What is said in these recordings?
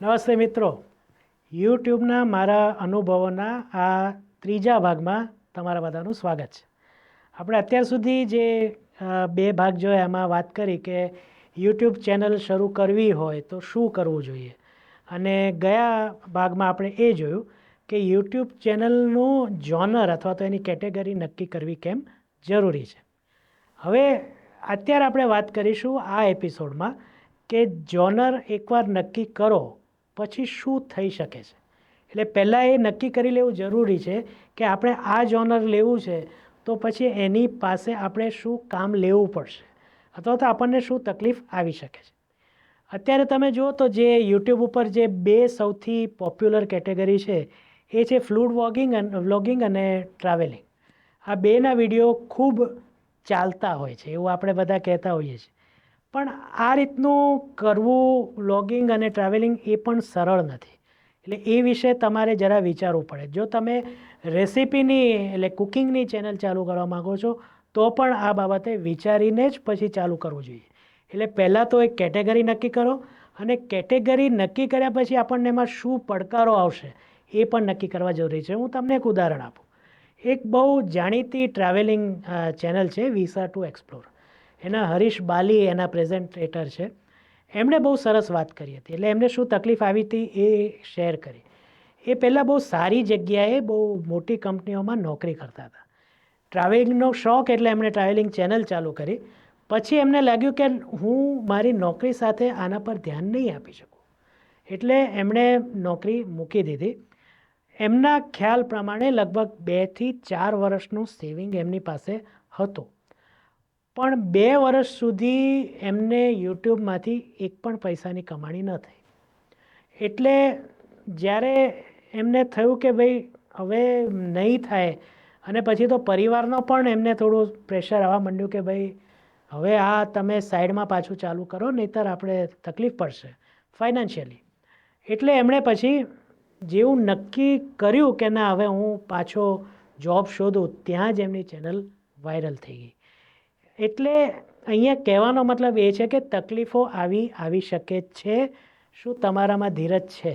નમસ્તે મિત્રો. યુટ્યુબના મારા અનુભવોના આ ત્રીજા ભાગમાં તમારા બધાનું સ્વાગત છે. આપણે અત્યાર સુધી જે બે ભાગ જોયા એમાં વાત કરી કે યુટ્યુબ ચેનલ શરૂ કરવી હોય તો શું કરવું જોઈએ? અને ગયા ભાગમાં આપણે એ જોયું કે યુટ્યુબ ચેનલનું જોનર અથવા તો એની કેટેગરી નક્કી કરવી કેમ જરૂરી છે. હવે અત્યારે આપણે વાત કરીશું આ એપિસોડમાં કે જોનર એકવાર નક્કી કરો પછી શું થઈ શકે છે? એટલે પહેલાં એ નક્કી કરી લેવું જરૂરી છે કે આપણે આ જોનર લેવું છે, તો પછી એની પાસે આપણે શું કામ લેવું પડશે? અથવા તો આપણને શું તકલીફ આવી શકે છે? અત્યારે તમે જુઓ તો જે યુટ્યુબ ઉપર જે બે સૌથી પોપ્યુલર કેટેગરી છે, એ છે ફ્લૂડ વોગિંગ વ્લોગિંગ અને ટ્રાવેલિંગ આ બેના વીડિયો ખૂબ ચાલતા હોય છે, એવું આપણે બધા કહેતા હોઈએ છીએ. પણ આ રીતનું કરવું વ્લોગિંગ અને ટ્રાવેલિંગ એ પણ સરળ નથી. એટલે એ વિશે તમારે જરા વિચારવું પડે. જો તમે રેસિપીની, એટલે કુકિંગની ચેનલ ચાલુ કરવા માગો છો, તો પણ આ બાબતે વિચારીને જ પછી ચાલુ કરવું જોઈએ. એટલે પહેલાં તો એક કેટેગરી નક્કી કરો અને કેટેગરી નક્કી કર્યા પછી આપણને એમાં શું પડકારો આવશે એ પણ નક્કી કરવા જરૂરી છે. હું તમને એક ઉદાહરણ આપું. એક બહુ જાણીતી ટ્રાવેલિંગ ચેનલ છે વિસા ટુ એક્સપ્લોર એના હરીશ બાલી એના પ્રેઝન્ટેટર છે. એમણે બહુ સરસ વાત કરી હતી. એટલે એમને શું તકલીફ આવી હતી એ શેર કરી. એ પહેલાં બહુ સારી જગ્યાએ બહુ મોટી કંપનીઓમાં નોકરી કરતા હતા. ટ્રાવેલિંગનો શોખ એટલે એમણે ટ્રાવેલિંગ ચેનલ ચાલુ કરી. પછી એમને લાગ્યું કે હું મારી નોકરી સાથે આના પર ધ્યાન નહીં આપી શકું. એટલે એમણે નોકરી મૂકી દીધી. એમના ખ્યાલ પ્રમાણે લગભગ બેથી ચાર વર્ષનું સેવિંગ એમની પાસે હતું. પણ બે વર્ષ સુધી એમને યુટ્યુબમાંથી એક પણ પૈસાની કમાણી ન થઈ. એટલે જ્યારે એમને થયું કે ભાઈ હવે નહીં થાય અને પછી તો પરિવારનો પણ એમને થોડું પ્રેશર આવવા માંડ્યું કે ભાઈ હવે આ તમે સાઈડમાં પાછું ચાલુ કરો, નહીંતર આપણે તકલીફ પડશે ફાઇનાન્શિયલી એટલે એમણે પછી જેવું નક્કી કર્યું કે ના, હવે હું પાછો જોબ શોધું, ત્યાં જ એમની ચેનલ વાયરલ થઈ ગઈ. એટલે અહીંયા કહેવાનો મતલબ એ છે કે તકલીફો આવી આવી શકે છે. શું તમારામાં ધીરજ છે?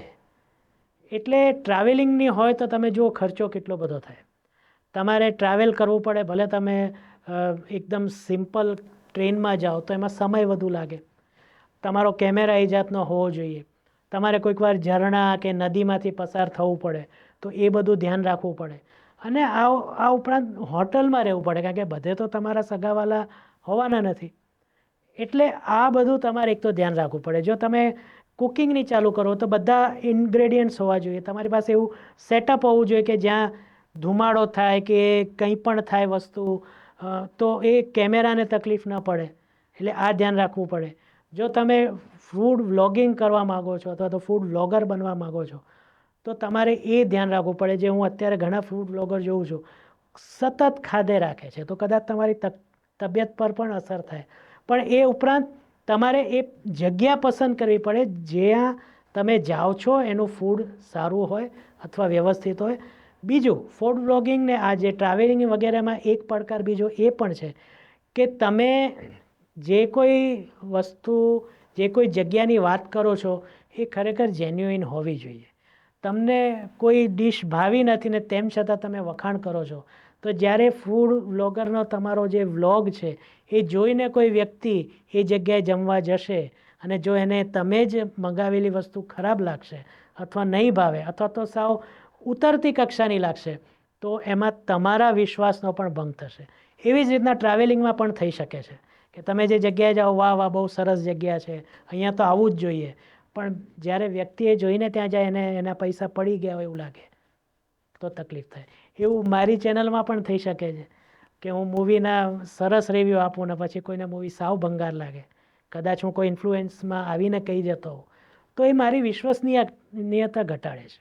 એટલે ટ્રાવેલિંગની હોય તો તમે જુઓ ખર્ચો કેટલો બધો થાય. તમારે ટ્રાવેલ કરવું પડે, ભલે તમે એકદમ સિમ્પલ ટ્રેનમાં જાઓ તો એમાં સમય વધુ લાગે. તમારો કેમેરા એ જાતનો હોવો જોઈએ. તમારે કોઈકવાર ઝરણા કે નદીમાંથી પસાર થવું પડે તો એ બધું ધ્યાન રાખવું પડે. અને આ આ ઉપરાંત હોટલમાં રહેવું પડે, કારણ કે બધે તો તમારા સગાવાલા હોવાના નથી. એટલે આ બધું તમારે એક તો ધ્યાન રાખવું પડે. જો તમે કુકિંગની ચાલુ કરો, તો બધા ઇન્ગ્રેડિયન્ટ્સ હોવા જોઈએ. તમારી પાસે એવું સેટઅપ હોવું જોઈએ કે જ્યાં ધુમાડો થાય કે કંઈ પણ થાય વસ્તુ તો એ કેમેરાને તકલીફ ન પડે. એટલે આ ધ્યાન રાખવું પડે. જો તમે ફૂડ વ્લોગિંગ કરવા માગો છો અથવા તો ફૂડ વ્લોગર બનવા માગો છો તો તમારે એ ધ્યાન રાખવું પડે જે હું અત્યારે ઘણા ફૂડ વ્લોગર જોઉં છું. સતત ખાધે રાખે છે. તો કદાચ તમારી તબિયત પર પણ અસર થાય. પણ એ ઉપરાંત તમારે એ જગ્યા પસંદ કરવી પડે જ્યાં તમે જાઓ છો, એનું ફૂડ સારું હોય અથવા વ્યવસ્થિત હોય. બીજું ફૂડ વ્લોગિંગ ને આ જે ટ્રાવેલિંગ વગેરેમાં એક પડકાર બીજો એ પણ છે કે તમે જે કોઈ વસ્તુ, જે કોઈ જગ્યાની વાત કરો છો, એ ખરેખર જેન્યુઇન હોવી જોઈએ. તમને કોઈ ડીશ ભાવી નથી ને તેમ છતાં તમે વખાણ કરો છો. તો જ્યારે ફૂડ વ્લોગરનો તમારો જે વ્લોગ છે, એ જોઈને કોઈ વ્યક્તિ એ જગ્યાએ જમવા જશે અને જો એને તમે જ મંગાવેલી વસ્તુ ખરાબ લાગશે અથવા નહીં ભાવે અથવા તો સાવ ઉતરતી કક્ષાની લાગશે, તો એમાં તમારા વિશ્વાસનો પણ ભંગ થશે. એવી જ રીતના ટ્રાવેલિંગમાં પણ થઈ શકે છે. કે તમે જે જગ્યાએ જાઓ, વાહ વાહ, બહુ સરસ જગ્યા છે. અહીંયા તો આવવું જ જોઈએ. પણ જ્યારે વ્યક્તિએ જોઈને ત્યાં જાય એને એના પૈસા પડી ગયા હોય એવું લાગે, તો તકલીફ થાય. એવું મારી ચેનલમાં પણ થઈ શકે છે કે હું મૂવીના સરસ રિવ્યૂ આપું ને પછી કોઈને મૂવી સાવ ભંગાર લાગે. કદાચ હું કોઈ ઇન્ફ્લુએન્સમાં આવીને કહી જતો હોઉં. તો એ મારી વિશ્વસનીયતા ઘટાડે છે.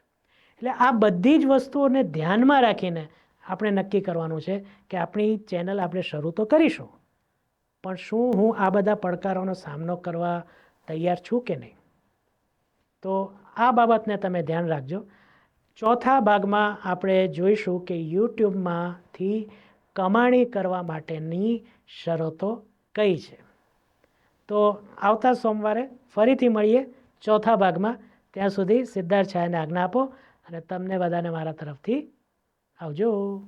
એટલે આ બધી જ વસ્તુઓને ધ્યાનમાં રાખીને આપણે નક્કી કરવાનું છે કે આપણી ચેનલ આપણે શરૂ તો કરીશું, પણ શું હું આ બધા પડકારોનો સામનો કરવા તૈયાર છું કે નહીં? તો આ બાબતને તમે ધ્યાન રાખજો. ચોથા ભાગમાં આપણે જોઈશું કે યુટ્યુબમાંથી કમાણી કરવા માટેની શરતો કઈ છે. તો આવતા સોમવારે ફરીથી મળીએ ચોથા ભાગમાં. ત્યાં સુધી સિદ્ધાર્થ છાયાને આજ્ઞા આપો અને તમને બધાને મારા તરફથી આવજો.